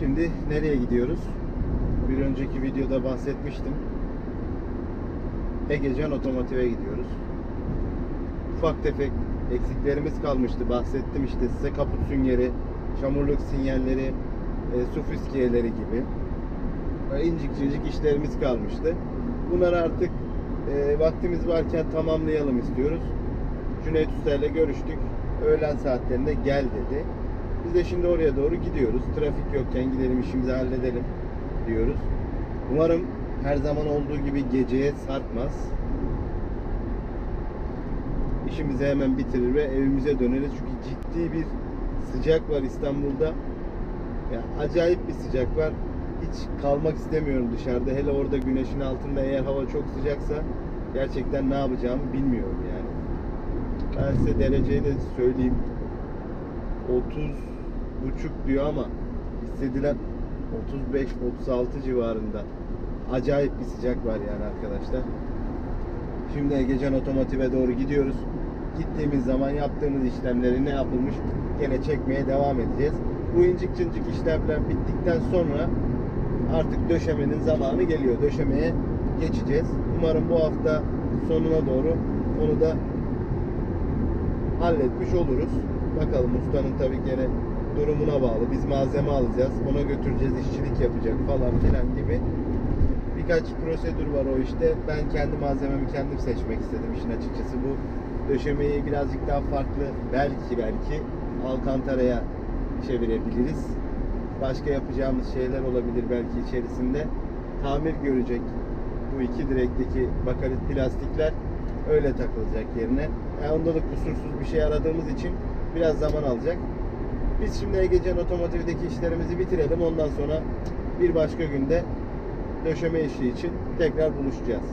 Şimdi nereye gidiyoruz? Bir önceki videoda bahsetmiştim. Egecan Otomotiv'e gidiyoruz. Ufak tefek eksiklerimiz kalmıştı. Bahsettim işte size kaput süngeri, çamurluk sinyalleri, e, su fıskiyeleri gibi. Böyle incik işlerimiz kalmıştı. Bunları artık e, vaktimiz varken tamamlayalım istiyoruz. Cüneyt Usta ile görüştük. Öğlen saatlerinde gel dedi. Biz de şimdi oraya doğru gidiyoruz. Trafik yokken gidelim işimizi halledelim diyoruz. Umarım her zaman olduğu gibi geceye sarkmaz. İşimizi hemen bitirir ve evimize döneriz. Çünkü ciddi bir sıcak var İstanbul'da. Ya acayip bir sıcak var. Hiç kalmak istemiyorum dışarıda. Hele orada güneşin altında eğer hava çok sıcaksa gerçekten ne yapacağımı bilmiyorum yani. Ben size dereceyi de söyleyeyim. 30 buçuk diyor ama hissedilen 35-36 civarında. Acayip bir sıcak var yani arkadaşlar. Şimdi Egecan Otomotiv'e doğru gidiyoruz. Gittiğimiz zaman yaptığımız işlemleri ne yapılmış gene çekmeye devam edeceğiz. Bu incik cincik işlemler bittikten sonra artık döşemenin zamanı geliyor. Döşemeye geçeceğiz. Umarım bu hafta sonuna doğru onu da halletmiş oluruz. Bakalım ustanın tabii gene durumuna bağlı. Biz malzeme alacağız. Ona götüreceğiz. işçilik yapacak falan filan gibi. Birkaç prosedür var o işte. Ben kendi malzememi kendim seçmek istedim işin açıkçası. Bu döşemeyi birazcık daha farklı belki belki Alkantara'ya çevirebiliriz. Başka yapacağımız şeyler olabilir belki içerisinde. Tamir görecek bu iki direkteki bakarit plastikler öyle takılacak yerine. Yani onda da kusursuz bir şey aradığımız için biraz zaman alacak. Biz şimdi Egecan Otomotiv'deki işlerimizi bitirelim. Ondan sonra bir başka günde döşeme işi için tekrar buluşacağız.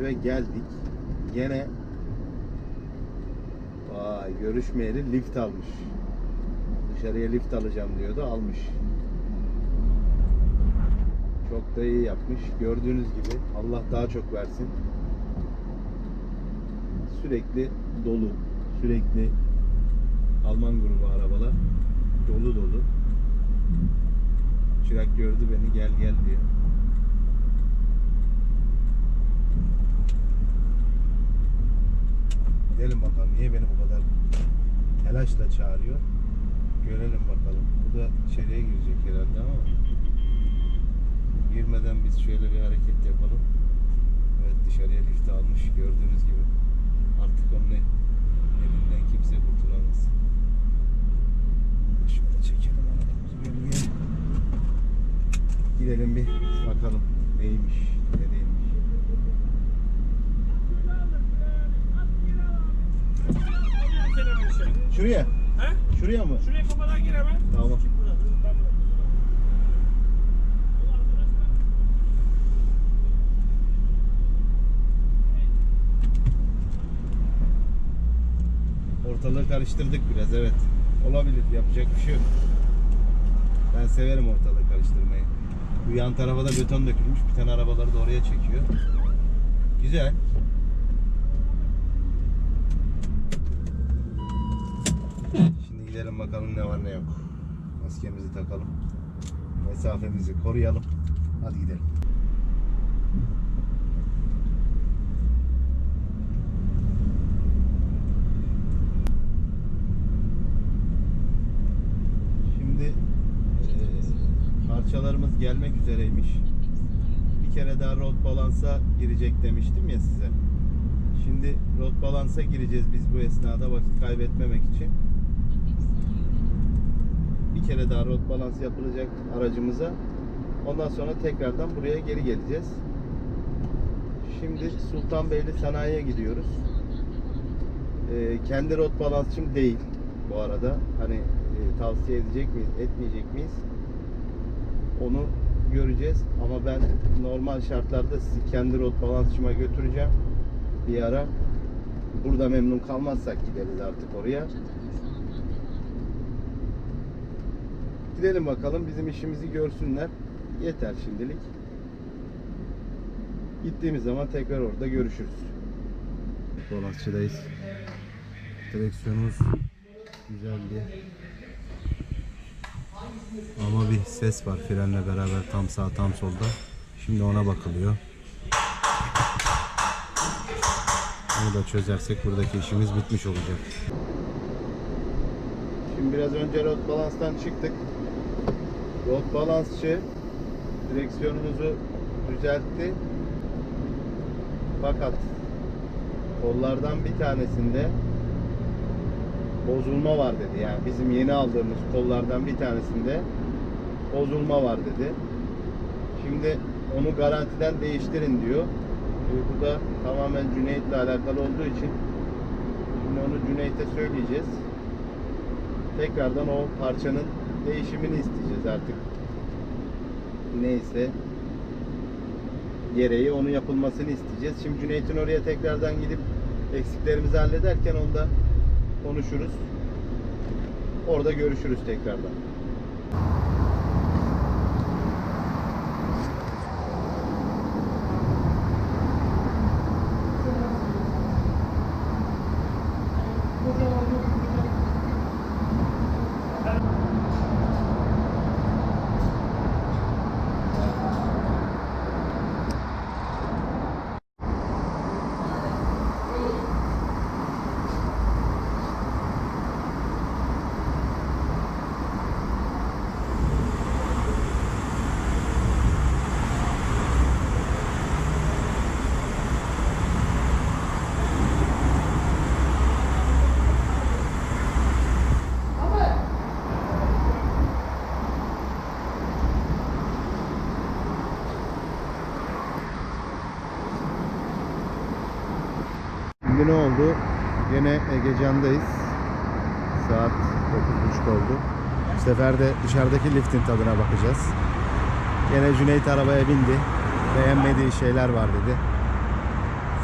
Otomotiv'e geldik. Gene Vay görüşmeyeli lift almış. Dışarıya lift alacağım diyordu almış. Çok da iyi yapmış. Gördüğünüz gibi Allah daha çok versin. Sürekli dolu. Sürekli Alman grubu arabalar dolu dolu. Çırak gördü beni gel gel diyor. Gidelim bakalım. Niye beni bu kadar telaşla çağırıyor? Görelim bakalım. Bu da içeriye girecek herhalde ama girmeden biz şöyle bir hareket yapalım. Evet dışarıya lifti almış gördüğünüz gibi. Artık onun elinden kimse kurtulamaz. Şöyle çekelim bölgeye. Gidelim bir bakalım neymiş, ne Şuraya. He? Şuraya mı? Şuraya kafadan gir hemen. Tamam. Ortalığı karıştırdık biraz evet. Olabilir yapacak bir şey yok. Ben severim ortalığı karıştırmayı. Bu yan tarafa da beton dökülmüş. Bir tane arabaları da oraya çekiyor. Güzel. Şimdi gidelim bakalım ne var ne yok. Maskemizi takalım. Mesafemizi koruyalım. Hadi gidelim. Şimdi eee, parçalarımız gelmek üzereymiş. Bir kere daha road balansa girecek demiştim ya size. Şimdi road balansa gireceğiz biz bu esnada vakit kaybetmemek için. Bir kere daha road balans yapılacak aracımıza. Ondan sonra tekrardan buraya geri geleceğiz. Şimdi Sultanbeyli Sanayi'ye gidiyoruz. Ee, kendi rot balansçım değil bu arada. Hani e, tavsiye edecek miyiz, etmeyecek miyiz? Onu göreceğiz. Ama ben normal şartlarda sizi kendi rot balansçıma götüreceğim. Bir ara. Burada memnun kalmazsak gideriz artık oraya. Gidelim bakalım bizim işimizi görsünler. Yeter şimdilik. Gittiğimiz zaman tekrar orada görüşürüz. Dolasçıdayız. Direksiyonumuz güzeldi. Ama bir ses var frenle beraber tam sağ tam solda. Şimdi ona bakılıyor. Onu da çözersek buradaki işimiz bitmiş olacak. Şimdi biraz önce rot balanstan çıktık. Rot balansçı direksiyonumuzu düzeltti. Fakat kollardan bir tanesinde bozulma var dedi. Yani bizim yeni aldığımız kollardan bir tanesinde bozulma var dedi. Şimdi onu garantiden değiştirin diyor. Ee, bu da tamamen Cüneyt'le alakalı olduğu için şimdi onu Cüneyt'e söyleyeceğiz. Tekrardan o parçanın değişimini isteyeceğiz artık. Neyse gereği onun yapılmasını isteyeceğiz. Şimdi Cüneyt'in oraya tekrardan gidip eksiklerimizi hallederken onda konuşuruz. Orada görüşürüz tekrardan. Şimdi ne oldu? Yine Egecan'dayız. Saat 9.30 oldu. Bu sefer de dışarıdaki liftin tadına bakacağız. Yine Cüneyt arabaya bindi. Beğenmediği şeyler var dedi.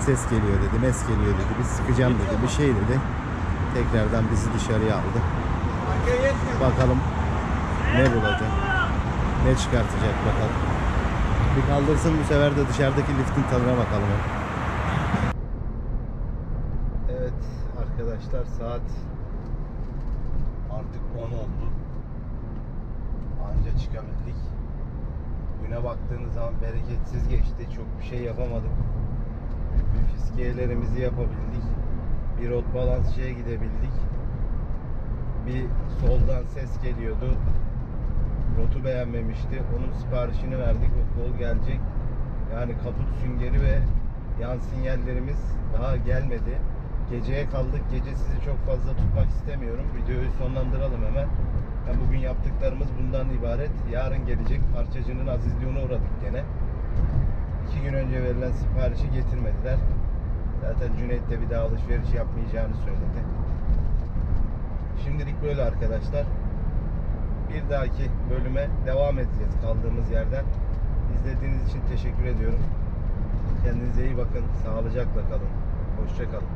Ses geliyor dedi, mes geliyor dedi. Bir sıkacağım dedi, bir şey dedi. Tekrardan bizi dışarıya aldı. Bakalım ne bulacak, ne çıkartacak bakalım. Bir kaldırsın bu sefer de dışarıdaki liftin tadına bakalım. Evet arkadaşlar saat artık 10 oldu. Anca çıkabildik. Güne baktığınız zaman bereketsiz geçti. Çok bir şey yapamadık. Bir fiskiyelerimizi yapabildik. Bir rot balansçıya gidebildik. Bir soldan ses geliyordu. Rotu beğenmemişti. Onun siparişini verdik. O kol gelecek. Yani kaput süngeri ve yan sinyallerimiz daha gelmedi. Geceye kaldık. Gece sizi çok fazla tutmak istemiyorum. Videoyu sonlandıralım hemen. Yani bugün yaptıklarımız bundan ibaret. Yarın gelecek parçacının azizliğine uğradık gene. İki gün önce verilen siparişi getirmediler. Zaten Cüneyt de bir daha alışveriş yapmayacağını söyledi. Şimdilik böyle arkadaşlar. Bir dahaki bölüme devam edeceğiz kaldığımız yerden. İzlediğiniz için teşekkür ediyorum. Kendinize iyi bakın. Sağlıcakla kalın. Hoşça kalın.